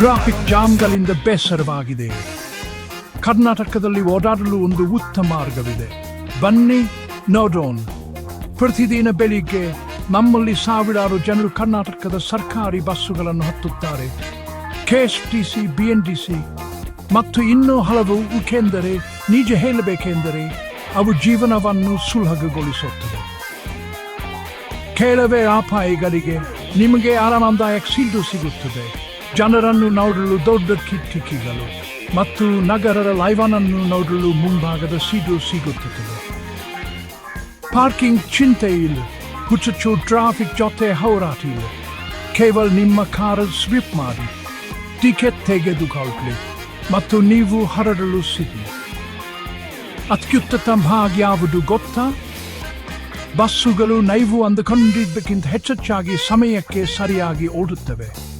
Traffic ಜಾಮ್ಗಳಿಂದ ಬೇಸರವಾಗಿದೆ. ಕರ್ನಾಟಕದಲ್ಲಿ ಓಡಾಡಲು ಒಂದು ಉತ್ತಮ ಮಾರ್ಗವಿದೆ. ಬನ್ನಿ ನೋಡೋನ್ ಪ್ರತಿದಿನ ಬೆಳಿಗ್ಗೆ ನಮ್ಮಲ್ಲಿ ಸಾವಿರಾರು ಜನರು ಕರ್ನಾಟಕದ ಸರ್ಕಾರಿ ಬಸ್ಸುಗಳನ್ನು ಹತ್ತುತ್ತಾರೆ. K S T C B N D C ಮತ್ತು ಇನ್ನೂ ಹಲವು, ಏಕೆಂದರೆ ನಿಜ ಹೇಳಬೇಕೆಂದರೆ ಅವು ಜೀವನವನ್ನು ಸುಲಭಗೊಳಿಸುತ್ತದೆ ಕೆಲವೇ ಅಪಾಯಗಳಿಗೆ ನಿಮಗೆ ಆರಾಮದಾಯಕ ಸೀಟು ಸಿಗುತ್ತದೆ. ಜನರನ್ನು ನೋಡಲು ದೊಡ್ಡ ಕಿಟಕಿಗಳು ಮತ್ತು ನಗರದ ಲೈವನನ್ನು ನೋಡಲು ಮುಂಭಾಗದ ಸೀಟು ಸಿಗುತ್ತದೆ. ಪಾರ್ಕಿಂಗ್ ಚಿಂತೆ ಇಲ್ಲ. ಹುಚ್ಚುಚ್ಚು ಟ್ರಾಫಿಕ್ ಜೊತೆ ಹೋರಾಟ ಇಲ್ಲ. ಕೇವಲ ನಿಮ್ಮ ಕಾರ ಸ್ವಿಪ್ ಮಾಡಿ. ಟಿಕೆಟ್ ತೆಗೆದುಕೊಳ್ಳಿ ಮತ್ತು ನೀವು ಹರಡಲು ಸಿಗಿ ಅತ್ಯುತ್ತಮ ಭಾಗ ಯಾವುದು ಗೊತ್ತಾ? ಬಸ್ಸುಗಳು ನೈವು ಅಂದುಕೊಂಡಿದ್ದಕ್ಕಿಂತ ಹೆಚ್ಚೆಚ್ಚಾಗಿ ಸಮಯಕ್ಕೆ ಸರಿಯಾಗಿ ಓಡುತ್ತವೆ.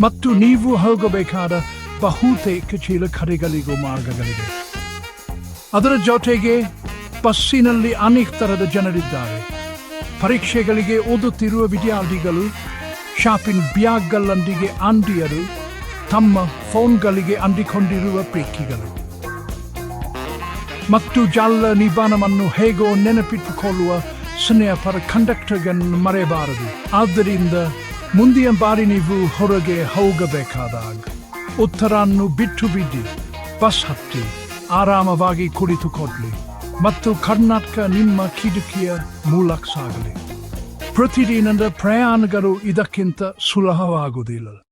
ಮತ್ತು ನೀವು ಹೋಗಬೇಕಾದ ಬಹುತೇಕ ಚೀಲ ಕರೆಗಳಿಗೂ ಮಾರ್ಗಗಳಿವೆ. ಅದರ ಜೊತೆಗೆ ಬಸ್ಸಿನಲ್ಲಿ ಅನೇಕ ತರದ ಜನರಿದ್ದಾರೆ. ಪರೀಕ್ಷೆಗಳಿಗೆ ಓದುತ್ತಿರುವ ವಿದ್ಯಾರ್ಥಿಗಳು, ಶಾಪಿಂಗ್ ಬ್ಯಾಗ್ಗಳೊಂದಿಗೆ ಅಂಡಿಯರು ತಮ್ಮ ಫೋನ್ಗಳಿಗೆ ಅಂಟಿಕೊಂಡಿರುವ ಪ್ರೇಕ್ಷಿಗಳು ಮತ್ತು ಜಾಲ ನಿಬಾನವನ್ನು ಹೇಗೋ ನೆನಪಿಟ್ಟುಕೊಳ್ಳುವ ಸ್ನೇಹಪರ ಕಂಡಕ್ಟರ್ಗಳನ್ನು ಮರೆಯಬಾರದು. ಆದ್ದರಿಂದ ಮುಂದಿನ ಬಾರಿ ನೀವು ಹೊರಗೆ ಹೋಗಬೇಕಾದಾಗ ಉತ್ತರನ್ನು ಬಿಟ್ಟು ಬಿಡಿ. ಬಸ್ ಹತ್ತಿ ಆರಾಮವಾಗಿ ಕುಳಿತುಕೊಳ್ಳಿ ಮತ್ತು ಕರ್ನಾಟಕ ನಿಮ್ಮ ಕಿಟಕಿಯ ಮೂಲಕ ಸಾಗಲಿ. ಪ್ರತಿದಿನದ ಪ್ರಯಾಣಗಳು ಇದಕ್ಕಿಂತ ಸುಲಭವಾಗುವುದಿಲ್ಲ.